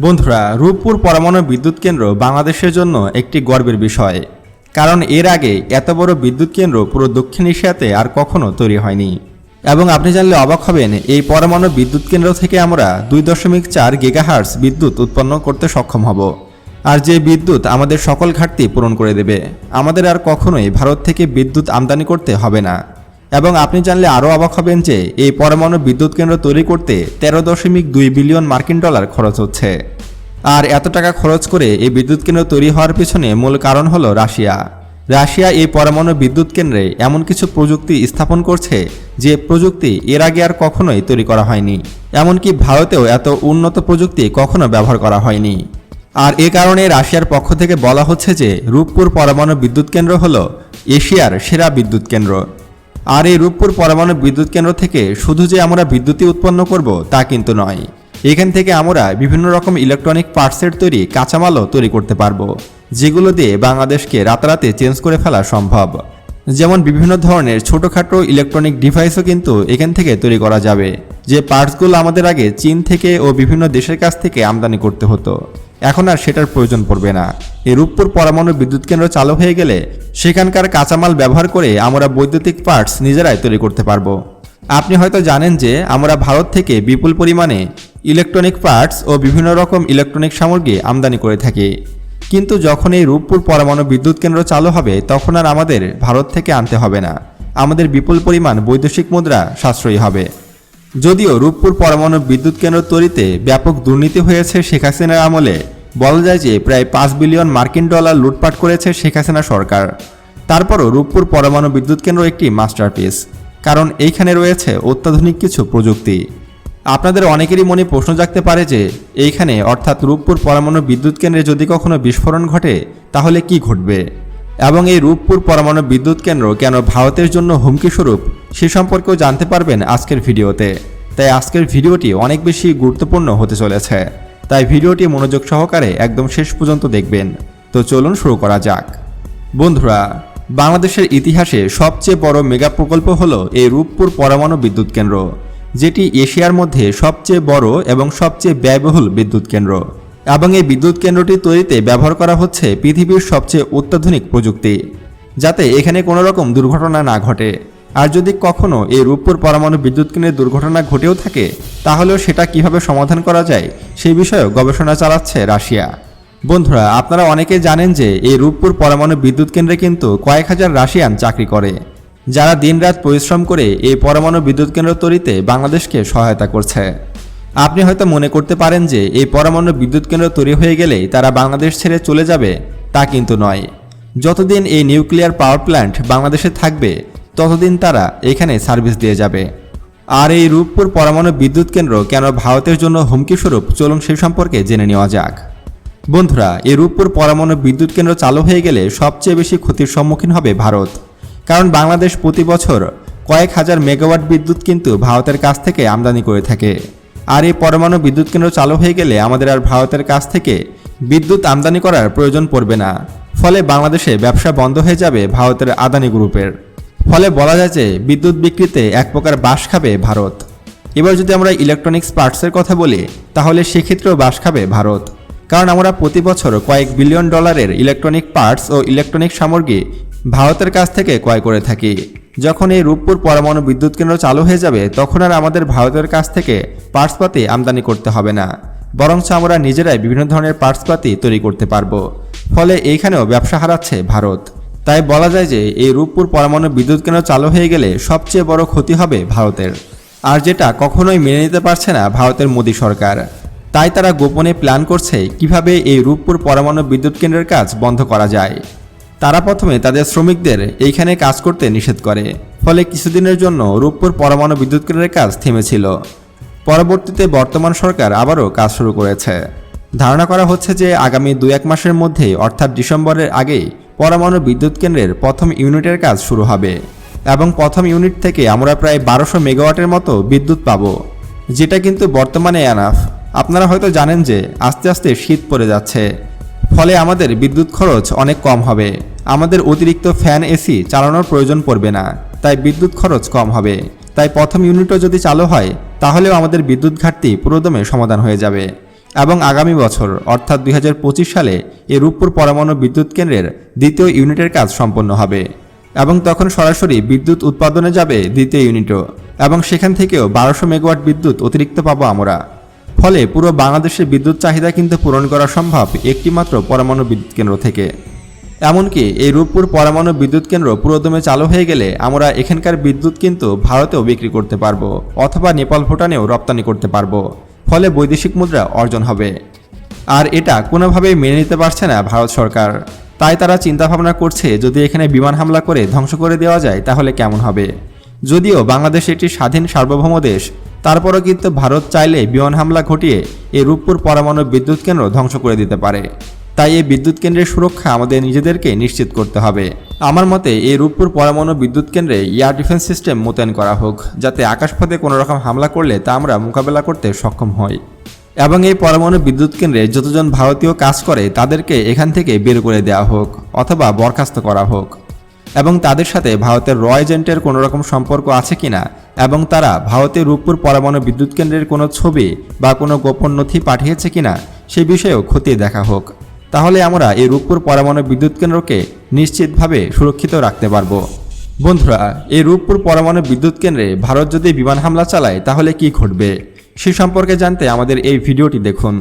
বন্ধুরা, রূপপুর পরমাণু বিদ্যুৎ কেন্দ্র বাংলাদেশের জন্য একটি গর্বের বিষয়। কারণ এর আগে এত বড় বিদ্যুৎ কেন্দ্র পুরো দক্ষিণ এশিয়াতে আর কখনো তৈরি হয়নি। এবং আপনি জানলে অবাক হবেন, এই পরমাণু বিদ্যুৎ কেন্দ্র থেকে আমরা দুই দশমিক চার গিগাহার্স বিদ্যুৎ উৎপন্ন করতে সক্ষম হব। আর যে বিদ্যুৎ আমাদের সকল ঘাটতি পূরণ করে দেবে, আমাদের আর কখনোই ভারত থেকে বিদ্যুৎ আমদানি করতে হবে না। এবং আপনি জানলে আরও অবাক হবেন যে এই পরমাণু বিদ্যুৎ কেন্দ্র তৈরি করতে তেরো দশমিক দুই বিলিয়ন মার্কিন ডলার খরচ হচ্ছে। আর এত টাকা খরচ করে এই বিদ্যুৎ কেন্দ্র তৈরি হওয়ার পিছনে মূল কারণ হলো রাশিয়া। রাশিয়া এই পরমাণু বিদ্যুৎ কেন্দ্রে এমন কিছু প্রযুক্তি স্থাপন করছে যে প্রযুক্তি এর আগে আর কখনোই তৈরি করা হয়নি। এমনকি ভারতেও এত উন্নত প্রযুক্তি কখনো ব্যবহার করা হয়নি। আর এ কারণে রাশিয়ার পক্ষ থেকে বলা হচ্ছে যে রূপপুর পরমাণু বিদ্যুৎ কেন্দ্র হল এশিয়ার সেরা বিদ্যুৎ কেন্দ্র। আর এই রূপপুর পরমাণু বিদ্যুৎ কেন্দ্র থেকে শুধু যে আমরা বিদ্যুৎই উৎপন্ন করব, তা কিন্তু নয়। এখান থেকে আমরা বিভিন্ন রকম ইলেকট্রনিক পার্টসের তৈরি কাঁচামালও তৈরি করতে পারব, যেগুলো দিয়ে বাংলাদেশকে রাতারাতি চেঞ্জ করে ফেলা সম্ভব। যেমন বিভিন্ন ধরনের ছোটোখাটো ইলেকট্রনিক ডিভাইসও কিন্তু এখান থেকে তৈরি করা যাবে, যে পার্টসগুলো আমাদের আগে চীন থেকে ও বিভিন্ন দেশের কাছ থেকে আমদানি করতে হতো। এখন আর সেটার প্রয়োজন পড়বে না। এই রূপপুর পরমাণু বিদ্যুৎ কেন্দ্র চালু হয়ে গেলে সেখানকার কাঁচামাল ব্যবহার করে আমরা বৈদ্যুতিক পার্টস নিজেরাই তৈরি করতে পারব। আপনি হয়তো জানেন যে আমরা ভারত থেকে বিপুল পরিমাণে ইলেকট্রনিক পার্টস ও বিভিন্ন রকম ইলেকট্রনিক সামগ্রী আমদানি করে থাকি। কিন্তু যখন এই রূপপুর পরমাণু বিদ্যুৎ কেন্দ্র চালু হবে, তখন আর আমাদের ভারত থেকে আনতে হবে না। আমাদের বিপুল পরিমাণ বৈদেশিক মুদ্রা সাশ্রয়ী হবে। যদিও রূপপুর পরমাণু বিদ্যুৎ কেন্দ্র তৈরিতে ব্যাপক দুর্নীতি হয়েছে শেখ হাসিনার আমলে। বলা যায় যে প্রায় পাঁচ বিলিয়ন মার্কিন ডলার লুটপাট করেছে শেখ হাসিনা সরকার। তারপরও রূপপুর পরমাণু বিদ্যুৎ কেন্দ্র একটি মাস্টারপিস, কারণ এইখানে রয়েছে অত্যাধুনিক কিছু প্রযুক্তি। আপনাদের অনেকেরই মনে প্রশ্ন জাগতে পারে যে, এইখানে অর্থাৎ রূপপুর পরমাণু বিদ্যুৎ কেন্দ্রে যদি কখনো বিস্ফোরণ ঘটে, তাহলে কি ঘটবে? এবং এই রূপপুর পরমাণু বিদ্যুৎ কেন্দ্র কেন ভারতের জন্য হুমকি স্বরূপ, সে সম্পর্কেও জানতে পারবেন আজকের ভিডিওতে। তাই আজকের ভিডিওটি অনেক বেশি গুরুত্বপূর্ণ হতে চলেছে। তাই ভিডিওটি মনোযোগ সহকারে একদম শেষ পর্যন্ত দেখবেন। তো চলুন শুরু করা যাক। বন্ধুরা, বাংলাদেশের ইতিহাসে সবচেয়ে বড় মেগা প্রকল্প হল এই রূপপুর পরমাণু বিদ্যুৎ কেন্দ্র, যেটি এশিয়ার মধ্যে সবচেয়ে বড় এবং সবচেয়ে ব্যয়বহুল বিদ্যুৎ কেন্দ্র। এবং এই বিদ্যুৎ কেন্দ্রটি তৈরিতে ব্যবহার করা হচ্ছে পৃথিবীর সবচেয়ে অত্যাধুনিক প্রযুক্তি, যাতে এখানে কোনো রকম দুর্ঘটনা না ঘটে। আর যদি কখনো এই রূপপুর পরমাণু বিদ্যুৎ কেন্দ্রের দুর্ঘটনা ঘটেও থাকে, তাহলেও সেটা কীভাবে সমাধান করা যায় সেই বিষয়েও গবেষণা চালাচ্ছে রাশিয়া। বন্ধুরা, আপনারা অনেকেই জানেন যে এই রূপপুর পরমাণু বিদ্যুৎ কেন্দ্রে কিন্তু কয়েক হাজার রাশিয়ান চাকরি করে, যারা দিনরাত পরিশ্রম করে এই পরমাণু বিদ্যুৎ কেন্দ্র তৈরিতে বাংলাদেশকে সহায়তা করছে। আপনি হয়তো মনে করতে পারেন যে এই পরমাণু বিদ্যুৎ কেন্দ্র তৈরি হয়ে গেলেই তারা বাংলাদেশ ছেড়ে চলে যাবে, তা কিন্তু নয়। যতদিন এই নিউক্লিয়ার পাওয়ার প্ল্যান্ট বাংলাদেশে থাকবে, ততদিন তারা এখানে সার্ভিস দিয়ে যাবে। আর এই রূপপুর পরমাণু বিদ্যুৎ কেন্দ্র কেন ভারতের জন্য হুমকিস্বরূপ চলুন সে সম্পর্কে জেনে নেওয়া যাক। বন্ধুরা, এই রূপপুর পরমাণু বিদ্যুৎ কেন্দ্র চালু হয়ে গেলে সবচেয়ে বেশি ক্ষতির সম্মুখীন হবে ভারত। কারণ বাংলাদেশ প্রতি বছর কয়েক হাজার মেগাওয়াট বিদ্যুৎ কিন্তু ভারতের কাছ থেকে আমদানি করে থাকে। আর এই পরমাণু বিদ্যুৎ কেন্দ্র চালু হয়ে গেলে আমাদের আর ভারতের কাছ থেকে বিদ্যুৎ আমদানি করার প্রয়োজন পড়বে না। ফলে বাংলাদেশে ব্যবসা বন্ধ হয়ে যাবে ভারতের আদানি গ্রুপের। ফলে বলা যায় যে বিদ্যুৎ বিক্রিতে এক প্রকার বাস খাবে ভারত। এবার যদি আমরা ইলেকট্রনিক্স পার্টসের কথা বলি, তাহলে সেক্ষেত্রেও বাস খাবে ভারত। কারণ আমরা প্রতি বছর কয়েক বিলিয়ন ডলারের ইলেকট্রনিক পার্টস ও ইলেকট্রনিক সামগ্রী ভারতের কাছ থেকে ক্রয় করে থাকি। যখন এই রূপপুর পরমাণু বিদ্যুৎ কেন্দ্র চালু হয়ে যাবে, তখন আর আমাদের ভারতের কাছ থেকে পার্টসপাতি আমদানি করতে হবে না। বরঞ্চ আমরা নিজেরাই বিভিন্ন ধরনের পার্টসপাতি তৈরি করতে পারব। ফলে এইখানেও ব্যবসা হারাচ্ছে ভারত। তাই বলা যায় যে, এই রূপপুর পরমাণু বিদ্যুৎ কেন্দ্র চালু হয়ে গেলে সবচেয়ে বড় ক্ষতি হবে ভারতের। আর যেটা কখনোই মেনে নিতে পারছে না ভারতের মোদী সরকার। তাই তারা গোপনে প্ল্যান করছে কীভাবে এই রূপপুর পরমাণু বিদ্যুৎ কেন্দ্রের কাজ বন্ধ করা যায়। তারা প্রথমে তাদের শ্রমিকদের এইখানে কাজ করতে নিষেধ করে, ফলে কিছুদিনের জন্য রূপপুর পরমাণু বিদ্যুৎ কেন্দ্রের কাজ থেমেছিল। পরবর্তীতে বর্তমান সরকার আবারও কাজ শুরু করেছে। ধারণা করা হচ্ছে যে আগামী দু এক মাসের মধ্যেই, অর্থাৎ ডিসেম্বরের আগেই, পরমাণু বিদ্যুৎ কেন্দ্রের প্রথম ইউনিটের কাজ শুরু হবে। এবং প্রথম ইউনিট থেকে আমরা প্রায় বারোশো মেগাওয়াটের মতো বিদ্যুৎ পাবো। যেটা কিন্তু বর্তমানে অ্যানাফ আপনারা হয়তো জানেন যে আস্তে আস্তে শীত পড়ে যাচ্ছে। ফলে আমাদের বিদ্যুৎ খরচ অনেক কম হবে। আমাদের অতিরিক্ত ফ্যান, এসি চালানোর প্রয়োজন পড়বে না, তাই বিদ্যুৎ খরচ কম হবে। তাই প্রথম ইউনিটও যদি চালু হয়, তাহলেও আমাদের বিদ্যুৎ ঘাটতি পুরোদমে সমাধান হয়ে যাবে। এবং আগামী বছর, অর্থাৎ দুই হাজার পঁচিশ সালে, এই রূপপুর পরমাণু বিদ্যুৎ কেন্দ্রের দ্বিতীয় ইউনিটের কাজ সম্পন্ন হবে। এবং তখন সরাসরি বিদ্যুৎ উৎপাদনে যাবে দ্বিতীয় ইউনিটও। এবং সেখান থেকেও বারোশো মেগাওয়াট বিদ্যুৎ অতিরিক্ত পাবো আমরা। ফলে পুরো বাংলাদেশের বিদ্যুৎ চাহিদা কিন্তু পূরণ করা সম্ভব একটিমাত্র পরমাণু বিদ্যুৎ কেন্দ্র থেকে। এমনকি এই রূপপুর পরমাণু বিদ্যুৎ কেন্দ্র পুরোদমে চালু হয়ে গেলে আমরা এখানকার বিদ্যুৎ কিন্তু ভারতেও বিক্রি করতে পারব অথবা নেপাল, ভুটানেও রপ্তানি করতে পারব, ফলে বৈদেশিক মুদ্রা অর্জন হবে। আর এটা কোনোভাবেই মেনে নিতে পারছে না ভারত সরকার। তাই তারা চিন্তাভাবনা করছে, যদি এখানে বিমান হামলা করে ধ্বংস করে দেওয়া যায় তাহলে কেমন হবে? যদিও বাংলাদেশ একটি স্বাধীন সার্বভৌম দেশ, তারপরও কিন্তু ভারত চাইলে বিমান হামলা ঘটিয়ে এই রূপপুর পরমাণু বিদ্যুৎ কেন্দ্র ধ্বংস করে দিতে পারে। তাই এই বিদ্যুৎ কেন্দ্রের সুরক্ষা আমাদের নিজেদেরকে নিশ্চিত করতে হবে। আমার মতে, এই রূপপুর পরমাণু বিদ্যুৎ কেন্দ্রে এয়ার ডিফেন্স সিস্টেম মোতায়েন করা হোক, যাতে আকাশপথে কোনো রকম হামলা করলে তা আমরা মোকাবেলা করতে সক্ষম হই। এবং এই পরমাণু বিদ্যুৎ কেন্দ্রে যতজন ভারতীয় কাজ করে, তাদেরকে এখান থেকে বের করে দেওয়া হোক, অথবা বরখাস্ত করা হোক। এবং তাদের সাথে ভারতের র এজেন্টের কোনো রকম সম্পর্ক আছে কিনা, এবং তারা ভারতের রূপপুর পরমাণু বিদ্যুৎ কেন্দ্রের কোনো ছবি বা কোনো গোপন নথি পাঠিয়েছে কিনা, সে বিষয়েও খতিয়ে দেখা হোক। তাহলে আমরা এই রূপপুর পরমাণু বিদ্যুৎ কেন্দ্রকে নিশ্চিতভাবে সুরক্ষিত রাখতে পারব। বন্ধুরা, এই রূপপুর পরমাণু বিদ্যুৎ কেন্দ্রে ভারত যদি বিমান হামলা চালায়, তাহলে কি ঘটবে? সে সম্পর্কে জানতে আমাদের এই ভিডিওটি দেখুন।